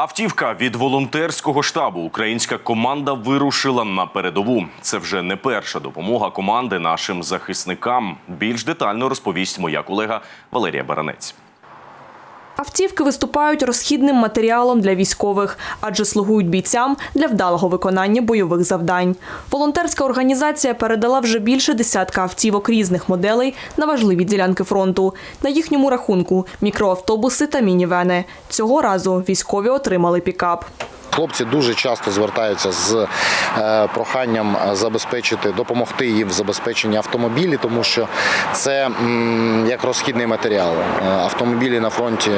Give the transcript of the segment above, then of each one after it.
Автівка від волонтерського штабу. Українська команда вирушила на передову. Це вже не перша допомога команди нашим захисникам. Більш детально розповість моя колега Валерія Баранець. Автівки виступають розхідним матеріалом для військових, адже слугують бійцям для вдалого виконання бойових завдань. Волонтерська організація передала вже більше десятка автівок різних моделей на важливі ділянки фронту. На їхньому рахунку мікроавтобуси та мінівени. Цього разу військові отримали пікап. Хлопці дуже часто звертаються з е, проханням забезпечити, допомогти їм в забезпеченні автомобілів, тому що це як розхідний матеріал. Е, Автомобілі на фронті,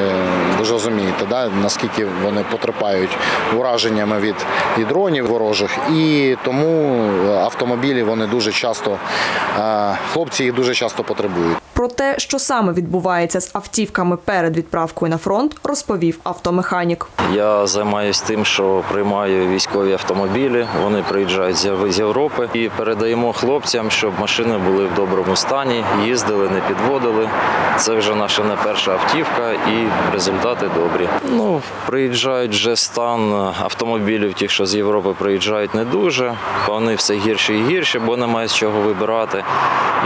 ви ж розумієте, да, наскільки вони потерпають ураженнями від і дронів ворожих, і тому автомобілі вони дуже часто, е, хлопці їх дуже часто потребують. Про те, що саме відбувається з автівками перед відправкою на фронт, розповів автомеханік. Я займаюся тим, що приймаю військові автомобілі. Вони приїжджають з Європи і передаємо хлопцям, щоб машини були в доброму стані, їздили, не підводили. Це вже наша не перша автівка, і результати добрі. Ну приїжджають вже стан автомобілів, тих, що з Європи приїжджають, не дуже. Вони все гірше і гірше, бо немає з чого вибирати.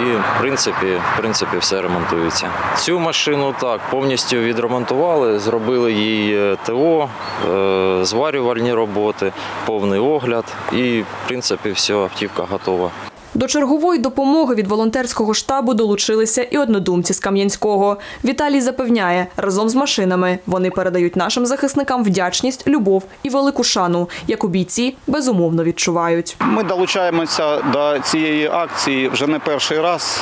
І в принципі, в принципі, все ремонтується. Цю машину так повністю відремонтували, зробили їй е, ТО, е, зварювальні роботи, повний огляд, і в принципі все, автівка готова. До чергової допомоги від волонтерського штабу долучилися і однодумці з Кам'янського. Віталій запевняє, разом з машинами вони передають нашим захисникам вдячність, любов і велику шану, яку бійці безумовно відчувають. Ми долучаємося до цієї акції вже не перший раз.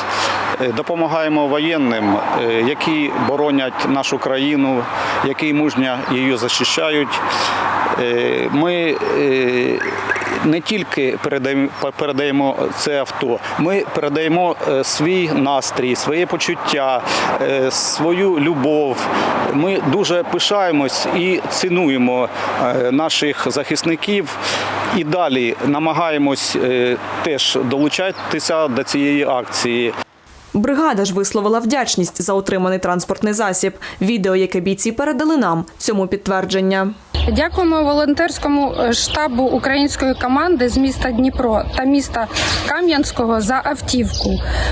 Е, Допомагаємо воєнним, е, які боронять нашу країну, які мужньо її захищають. Е, Ми не тільки передаємо, це авто, ми передаємо е, свій настрій, своє почуття, е, свою любов. Ми дуже пишаємось і цінуємо е, наших захисників. І далі намагаємось теж долучатися до цієї акції. Бригада ж висловила вдячність за отриманий транспортний засіб. Відео, яке бійці передали нам, цьому підтвердження. Дякуємо волонтерському е, штабу української команди з міста Дніпро та міста Кам'янського за автівку.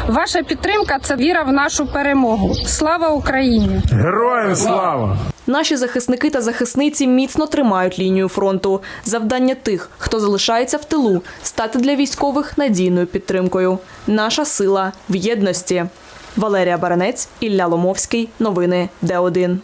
Ваша підтримка це віра в нашу перемогу. Слава Україні! Героям слава! Наші захисники та захисниці міцно тримають лінію фронту. Завдання тих, хто залишається в тилу, стати для військових надійною підтримкою. Наша сила в єдності. Валерія Баранець, Ілля Ломовський. Новини Д1.